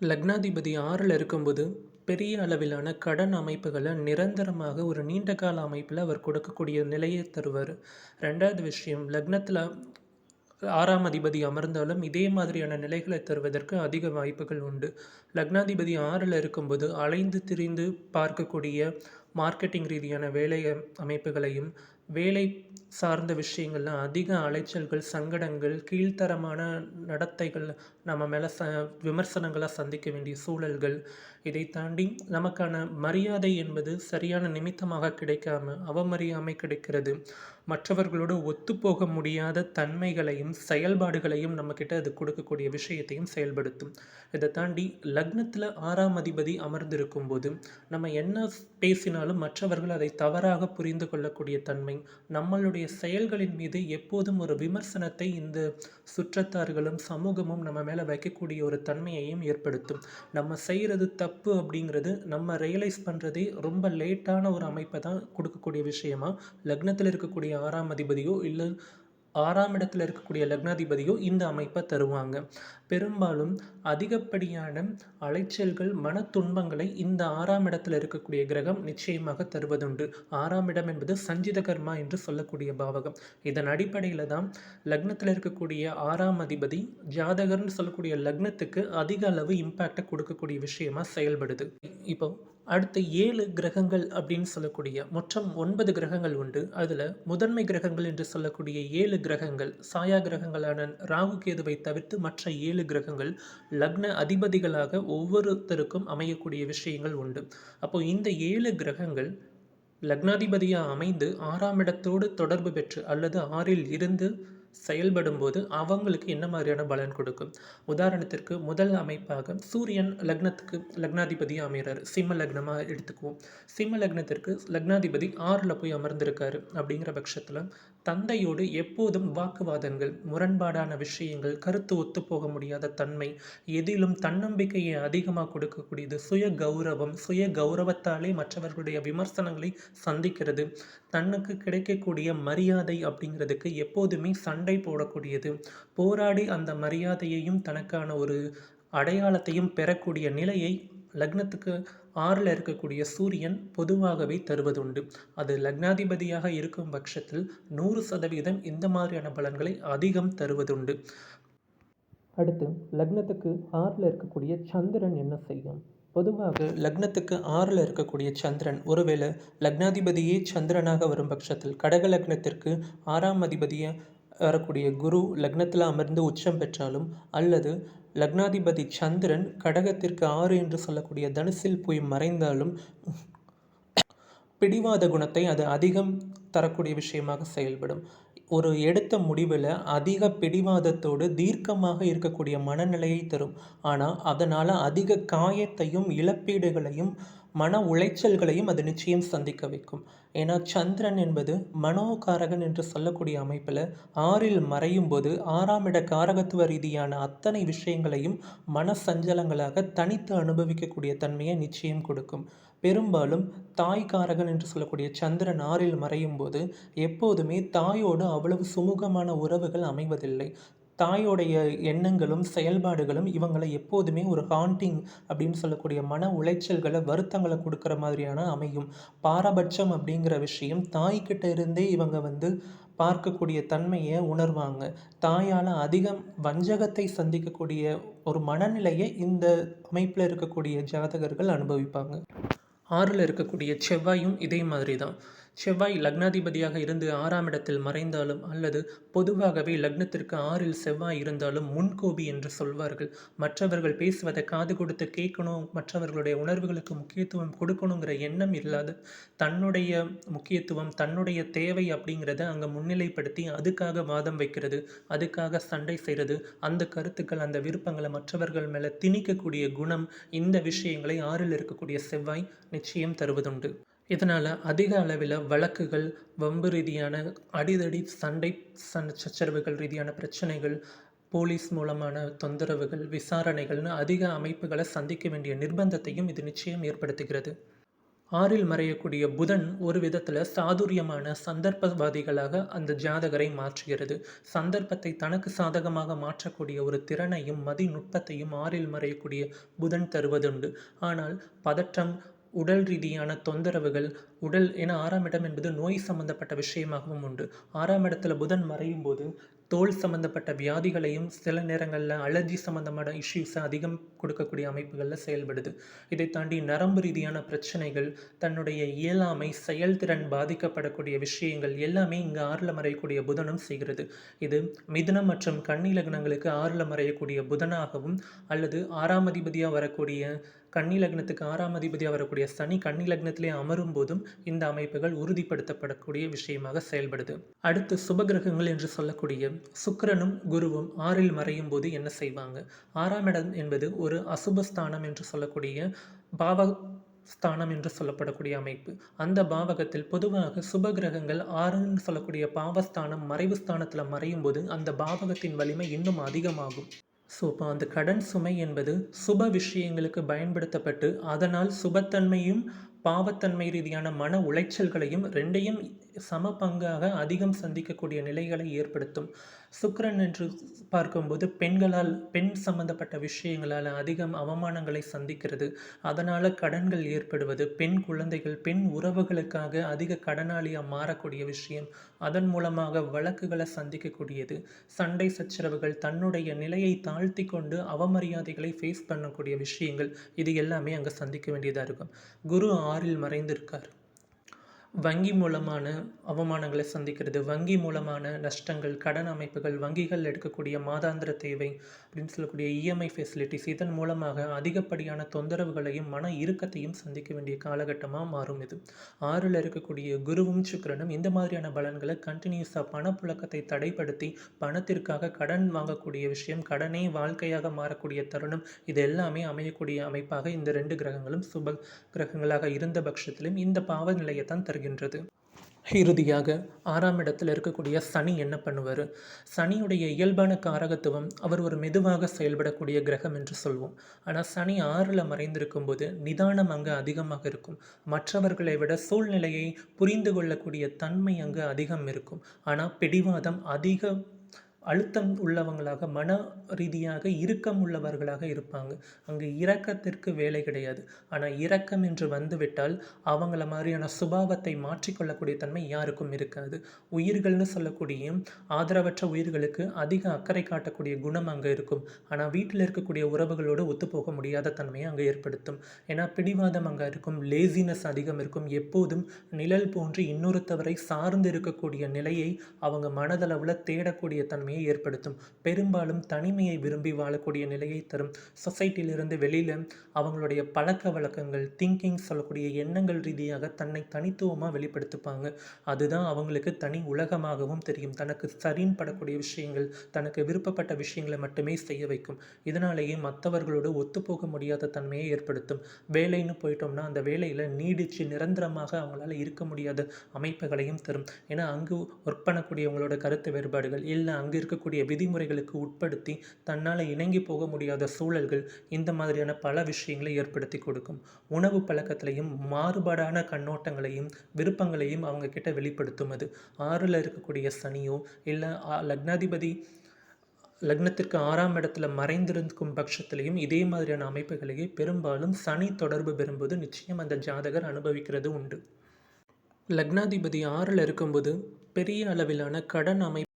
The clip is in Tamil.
லக்னாதிபதி ஆறில் இருக்கும்போது பெரிய அளவிலான கடன் அமைப்புகளை நிரந்தரமாக ஒரு நீண்ட கால அமைப்பில் அவர் கொடுக்கக்கூடிய நிலையை தருவார். ரெண்டாவது விஷயம் லக்னத்தில் ஆறாம் அதிபதி அமர்ந்தாலும் இதே மாதிரியான நிலைகளை தருவதற்கு அதிக வாய்ப்புகள் உண்டு. லக்னாதிபதி ஆறில் இருக்கும்போது அலைந்து திரிந்து பார்க்கக்கூடிய மார்க்கெட்டிங் ரீதியான வேலை அமைப்புகளையும் வேலை சார்ந்த விஷயங்களில் அதிக அலைச்சல்கள் சங்கடங்கள் கீழ்த்தரமான நடத்தைகள் நம்ம மேலே ச விமர்சனங்களை சந்திக்க வேண்டிய சூழல்கள் இதை தாண்டி நமக்கான மரியாதை என்பது சரியான நிமித்தமாக கிடைக்காம அவமரியாமை கிடைக்கிறது. மற்றவர்களோடு ஒத்துப்போக முடியாத தன்மைகளையும் செயல்பாடுகளையும் நம்மக்கிட்ட அது கொடுக்கக்கூடிய விஷயத்தையும் செயல்படுத்தும். இதை தாண்டி லக்னத்தில் ஆறாம் அதிபதி அமர்ந்திருக்கும் போது நம்ம என்ன பேசினாலும் மற்றவர்கள் அதை தவறாக புரிந்து கொள்ளக்கூடிய தன்மை நம்மளுடைய செயல்களின் மீது எப்போதும் ஒரு விமர்சனத்தை இந்த சுற்றத்தார்களும் சமூகமும் நம்ம மேலே வைக்கக்கூடிய ஒரு தன்மையையும் ஏற்படுத்தும். நம்ம செய்கிறது தப்பு அப்படிங்கிறது நம்ம ரியலைஸ் பண்ணுறதே ரொம்ப லேட்டான ஒரு அமைப்பை தான் கொடுக்கக்கூடிய விஷயமா? லக்னத்தில் இருக்கக்கூடிய ஆறாம் அதிபதியோ இல்லை ஆறாம் இடத்துல இருக்கக்கூடிய லக்னாதிபதியோ இந்த அமைப்பை தருவாங்க. பெரும்பாலும் அதிகப்படியான அலைச்சல்கள் மன துன்பங்களை இந்த ஆறாம் இடத்துல இருக்கக்கூடிய கிரகம் நிச்சயமாக தருவதுண்டு. ஆறாம் இடம் என்பது சஞ்சித கர்மா என்று சொல்லக்கூடிய பாவகம். இதன் அடிப்படையில் தான் லக்னத்தில் இருக்கக்கூடிய ஆறாம் அதிபதி ஜாதகர்னு சொல்லக்கூடிய லக்னத்துக்கு அதிக அளவு இம்பேக்டை கொடுக்கக்கூடிய விஷயமா செயல்படுது. இப்போ அடுத்த ஏழு கிரகங்கள் அப்படின்னு சொல்லக்கூடிய மொத்தம் ஒன்பது கிரகங்கள் உண்டு. அதில் முதன்மை கிரகங்கள் என்று சொல்லக்கூடிய ஏழு கிரகங்கள் சாயா கிரகங்களான ராகு கேதுவை தவிர்த்து மற்ற ஏழு கிரகங்கள் லக்ன அதிபதிகளாக ஒவ்வொருத்தருக்கும் அமையக்கூடிய விஷயங்கள் உண்டு. அப்போ இந்த ஏழு கிரகங்கள் லக்னாதிபதியாக அமைந்து ஆறாம் இடத்தோடு தொடர்பு பெற்று அல்லது ஆறில் இருந்து செயல்படும்போது அவங்களுக்கு என்ன மாதிரியான பலன் கொடுக்கும்? உதாரணத்திற்கு முதல் அமைப்பாக சூரியன் லக்னத்துக்கு லக்னாதிபதி அமைகிறார் சிம்ம லக்னமாக எடுத்துக்குவோம். சிம்ம லக்னத்திற்கு லக்னாதிபதி ஆறில் போய் அமர்ந்திருக்காரு அப்படிங்கிற பட்சத்தில் தந்தையோடு எப்போதும் வாக்குவாதங்கள் முரண்பாடான விஷயங்கள் கருத்து ஒத்துப்போக முடியாத தன்மை எதிலும் தன்னம்பிக்கையை அதிகமாக கொடுக்கக்கூடியது சுய கௌரவம் சுய கௌரவத்தாலே மற்றவர்களுடைய விமர்சனங்களை சந்திக்கிறது. தன்னுக்கு கிடைக்கக்கூடிய மரியாதை அப்படிங்கிறதுக்கு எப்போதுமே சண்டை போடக்கூடியது. போராடி அந்த மரியாதையையும் தனக்கான ஒரு அடையாளத்தையும் பெறக்கூடிய நிலையை லக்னத்துக்கு ஆறில் இருக்கக்கூடிய சூரியன் பொதுவாகவே தருவதுண்டு. அது லக்னாதிபதியாக இருக்கும் பட்சத்தில் நூறு சதவீதம் இந்த மாதிரியான பலன்களை அதிகம் தருவதுண்டு. அடுத்து லக்னத்துக்கு ஆறில் இருக்கக்கூடிய சந்திரன் என்ன செய்யும்? பொதுவாக லக்னத்துக்கு ஆறில் இருக்கக்கூடிய சந்திரன் ஒருவேளை லக்னாதிபதியே சந்திரனாக வரும் பட்சத்தில் கடக லக்னத்திற்கு ஆறாம் அதிபதியை வரக்கூடிய குரு லக்னத்தில் அமர்ந்து உச்சம் பெற்றாலும் அல்லது லக்னாதிபதி சந்திரன் கடகத்திற்கு ஆறு என்று சொல்லக்கூடிய தனுசில் போய் மறைந்தாலும் பிடிவாத குணத்தை அது அதிகம் தரக்கூடிய விஷயமாக செயல்படும். ஒரு எடுத்த முடிவில் அதிக பிடிவாதத்தோடு தீர்க்கமாக இருக்கக்கூடிய மனநிலையை தரும். ஆனால் அதனால் அதிக காயத்தையும் இழப்பீடுகளையும் மன உளைச்சல்களையும் அது நிச்சயம் சந்திக்க வைக்கும். ஏன்னா சந்திரன் என்பது மனோகாரகன் என்று சொல்லக்கூடிய அமைப்பில் ஆறில் மறையும் போது ஆறாம் இட காரகத்துவ ரீதியான அத்தனை விஷயங்களையும் மன சஞ்சலங்களாக தனித்து அனுபவிக்கக்கூடிய தன்மையை நிச்சயம் கொடுக்கும். பெரும்பாலும் தாய்காரகன் என்று சொல்லக்கூடிய சந்திரன் ஆறில் மறையும் போது எப்போதுமே தாயோடு அவ்வளவு சுமூகமான உறவுகள் அமைவதில்லை. தாயோடைய எண்ணங்களும் செயல்பாடுகளும் இவங்களை எப்போதுமே ஒரு ஹாண்டிங் அப்படின்னு சொல்லக்கூடிய மன உளைச்சல்களை வருத்தங்களை கொடுக்குற மாதிரியான அமையும். பாரபட்சம் அப்படிங்கிற விஷயம் தாய்கிட்ட இருந்தே இவங்க வந்து பார்க்கக்கூடிய தன்மையை உணர்வாங்க. தாயால் அதிகம் வஞ்சகத்தை சந்திக்கக்கூடிய ஒரு மனநிலையை இந்த அமைப்பில் இருக்கக்கூடிய ஜாதகர்கள் அனுபவிப்பாங்க. ஆறில் இருக்கக்கூடிய செவ்வாயும் இதே மாதிரி தான் செவ்வாய் லக்னாதிபதியாக இருந்து ஆறாம் இடத்தில் மறைந்தாலும் அல்லது பொதுவாகவே லக்னத்திற்கு ஆறில் செவ்வாய் இருந்தாலும் முன்கோபி என்று சொல்வார்கள். மற்றவர்கள் பேசுவதை காது கொடுத்து கேட்கணும் மற்றவர்களுடைய உணர்வுகளுக்கு முக்கியத்துவம் கொடுக்கணுங்கிற எண்ணம் இல்லாத தன்னுடைய முக்கியத்துவம் தன்னுடைய தேவை அப்படிங்கிறத அங்கே முன்னிலைப்படுத்தி அதுக்காக வாதம் வைக்கிறது அதுக்காக சண்டை செய்கிறது அந்த கருத்துக்கள் அந்த விருப்பங்களை மற்றவர்கள் மேலே திணிக்கக்கூடிய குணம் இந்த விஷயங்களை ஆறில் இருக்கக்கூடிய செவ்வாய் நிச்சயம் தருவதுண்டு. இதனால் அதிக அளவில் வழக்குகள் வம்பு ரீதியான அடிதடி சண்டை சண் சச்சரவுகள் ரீதியான பிரச்சனைகள் போலீஸ் மூலமான தொந்தரவுகள் விசாரணைகள்னு அதிக அமைப்புகளை சந்திக்க வேண்டிய நிர்பந்தத்தையும் இது நிச்சயம் ஏற்படுத்துகிறது. ஆறில் மறையக்கூடிய புதன் ஒரு விதத்தில் சாதுரியமான சந்தர்ப்பவாதிகளாக அந்த ஜாதகரை மாற்றுகிறது. சந்தர்ப்பத்தை தனக்கு சாதகமாக மாற்றக்கூடிய ஒரு திறனையும் மதிநுட்பத்தையும் ஆறில் மறையக்கூடிய புதன் தருவதுண்டு. ஆனால் பதற்றம் உடல் ரீதியான தொந்தரவுகள் உடல் ஏன்னா ஆறாம் இடம் என்பது நோய் சம்பந்தப்பட்ட விஷயமாகவும் உண்டு. ஆறாம் இடத்துல புதன் மறையும் போது தோல் சம்பந்தப்பட்ட வியாதிகளையும் சில நேரங்களில் அலர்ஜி சம்பந்தமான இஷ்யூஸை அதிகம் கொடுக்கக்கூடிய அமைப்புகளில் செயல்படுது. இதை தாண்டி நரம்பு ரீதியான பிரச்சனைகள் தன்னுடைய இயலாமை செயல்திறன் பாதிக்கப்படக்கூடிய விஷயங்கள் எல்லாமே இங்கே ஆறில் மறையக்கூடிய புதனும் செய்கிறது. இது மிதுனம் மற்றும் கண்ணி லக்னங்களுக்கு ஆறில் மறையக்கூடிய புதனாகவும் அல்லது ஆறாம் அதிபதியாக வரக்கூடிய கன்னி லக்னத்துக்கு ஆறாம் அதிபதியாக வரக்கூடிய சனி கன்னி லக்னத்திலே அமரும் போதும் இந்த அமைப்புகள் உறுதிப்படுத்தப்படக்கூடிய விஷயமாக செயல்படுது. அடுத்து சுபகிரகங்கள் என்று சொல்லக்கூடிய சுக்கரனும் குருவும் ஆறில் மறையும் போது என்ன செய்வாங்க? ஆறாம் இடம் என்பது ஒரு அசுபஸ்தானம் என்று சொல்லக்கூடிய பாவ ஸ்தானம் என்று சொல்லப்படக்கூடிய அமைப்பு. அந்த பாவகத்தில் பொதுவாக சுப கிரகங்கள் ஆறுன்னு சொல்லக்கூடிய பாவஸ்தானம் மறைவு ஸ்தானத்தில் மறையும் போது அந்த பாவகத்தின் வலிமை இன்னும் அதிகமாகும். ஸோ இப்போ அந்த கடன் சுமை என்பது சுப விஷயங்களுக்கு பயன்படுத்தப்பட்டு அதனால் சுபத்தன்மையும் பாவத்தன்மை ரீதியான மன உளைச்சல்களையும் ரெண்டையும் சம பங்காக அதிகம் சந்திக்கக்கூடிய நிலைகளை ஏற்படுத்தும். சுக்கரன் என்று பார்க்கும்போது பெண்களால் பெண் சம்பந்தப்பட்ட விஷயங்களால் அதிகம் அவமானங்களை சந்திக்கிறது. அதனால் கடன்கள் ஏற்படுவது பெண் குழந்தைகள் பெண் உறவுகளுக்காக அதிக கடனாளியாக மாறக்கூடிய விஷயம் அதன் மூலமாக வழக்குகளை சந்திக்கக்கூடியது. சண்டை சச்சரவுகள் தன்னுடைய நிலையை தாழ்த்தி கொண்டு அவமரியாதைகளை ஃபேஸ் பண்ணக்கூடிய விஷயங்கள் இது எல்லாமே அங்கே சந்திக்க வேண்டியதாக இருக்கும். குரு ஆறில் மறைந்திருக்கார். வங்கி மூலமான அவமானங்களை சந்திக்கிறது வங்கி மூலமான நஷ்டங்கள் கடன் அமைப்புகள் வங்கிகள் எடுக்கக்கூடிய மாதாந்திர தேவை அப்படின்னு சொல்லக்கூடிய இஎம்ஐ ஃபெசிலிட்டிஸ் இதன் மூலமாக அதிகப்படியான தொந்தரவுகளையும் மன இறுக்கத்தையும் சந்திக்க வேண்டிய காலகட்டமாக மாறும் இது. ஆறில் இருக்கக்கூடிய குருவும் சுக்கிரனும் இந்த மாதிரியான பலன்களை கண்டினியூஸாக பணப்புழக்கத்தை தடைப்படுத்தி பணத்திற்காக கடன் வாங்கக்கூடிய விஷயம் கடனே வாழ்க்கையாக மாறக்கூடிய தருணம் இது எல்லாமே அமையக்கூடிய அமைப்பாக இந்த ரெண்டு கிரகங்களும் சுப கிரகங்களாக இருந்த பட்சத்திலும் இந்த பாவநிலையை தான் தருகிறது. வருகின்றது. இறுதியாக ஆறாம் இடத்தில் இருக்கக்கூடிய சனி என்ன பண்ணுவார்? சனியுடைய இயல்பான காரகத்துவம் அவர் ஒரு மெதுவாக செயல்படக்கூடிய கிரகம் என்று சொல்வோம். ஆனால் சனி ஆறில் மறைந்திருக்கும் போது நிதானம் அங்கு அதிகமாக இருக்கும். மற்றவர்களை விட சூழ்நிலையை புரிந்து கொள்ளக்கூடிய தன்மை அங்கு அதிகம் இருக்கும். ஆனால் பிடிவாதம் அதிக அழுத்தம் உள்ளவங்களாக மன ரீதியாக இறுக்கம் உள்ளவர்களாக இருப்பாங்க. அங்கே இரக்கத்திற்கு வேலை கிடையாது. ஆனால் இரக்கம் என்று வந்துவிட்டால் அவங்கள மாதிரியான சுபாவத்தை மாற்றிக்கொள்ளக்கூடிய தன்மை யாருக்கும் இருக்காது. உயிர்கள்னு சொல்லக்கூடிய ஆதரவற்ற உயிர்களுக்கு அதிக அக்கறை காட்டக்கூடிய குணம் அங்கே இருக்கும். ஆனால் வீட்டில் இருக்கக்கூடிய உறவுகளோடு ஒத்துப்போக முடியாத தன்மையை அங்கே ஏற்படுத்தும். ஏன்னா பிடிவாதம் அங்கே இருக்கும் லேசினஸ் அதிகம் இருக்கும். எப்போதும் நிழல் போன்று இன்னொருத்தவரை சார்ந்து இருக்கக்கூடிய நிலையை அவங்க மனதளவில் தேடக்கூடிய தன்மையை தனிமையை ஏற்படுத்தும். பெரும்பாலும் தனிமையை விரும்பி வாழக்கூடிய நிலையை தரும். சொசைட்டியிலிருந்து வெளியில் அவங்களுடைய பழக்க வழக்கங்கள் திங்கிங் சொல்லக்கூடிய எண்ணங்கள் ரீதியாக தன்னை தனித்துவமாக வெளிப்படுத்திப்பாங்க. அதுதான் அவங்களுக்கு தனி உலகமாகவும் தெரியும். தனக்கு சரின்னு படக்கூடிய விஷயங்கள் தனக்கு விருப்பப்பட்ட விஷயங்களை மட்டுமே செய்ய வைக்கும். இதனாலேயே மற்றவர்களோடு ஒத்துப்போக முடியாத தன்மையை ஏற்படுத்தும். வேலைன்னு போயிட்டோம்னா அந்த வேலையில் நீடிச்சு நிரந்தரமாக அவங்களால இருக்க முடியாத அமைப்புகளையும் தரும். ஏன்னா அங்கு ஒர்க் பண்ணக்கூடியவங்களோட கருத்து வேறுபாடுகள் இல்லை அங்கு இருக்கக்கூடிய விதிமுறைகளுக்கு உட்படுத்தி தன்னால் இணங்கி போக முடியாத சூழல்கள் இந்த மாதிரியான பல விஷயங்களை ஏற்படுத்தி கொடுக்கும். உணவு பழக்கத்திலையும் மாறுபாடான கண்ணோட்டங்களையும் விருப்பங்களையும் அவங்க கிட்ட வெளிப்படுத்தும் அது ஆறில் இருக்கக்கூடிய சனியோ இல்லை லக்னாதிபதி லக்னத்திற்கு ஆறாம் இடத்துல மறைந்திருக்கும் பட்சத்திலையும் இதே மாதிரியான அமைப்புகளையே பெரும்பாலும் சனி தொடர்பு பெறும்போது நிச்சயம் அந்த ஜாதகர் அனுபவிக்கிறது உண்டு. லக்னாதிபதி ஆறில் இருக்கும்போது பெரிய அளவிலான கடன் அமைப்பு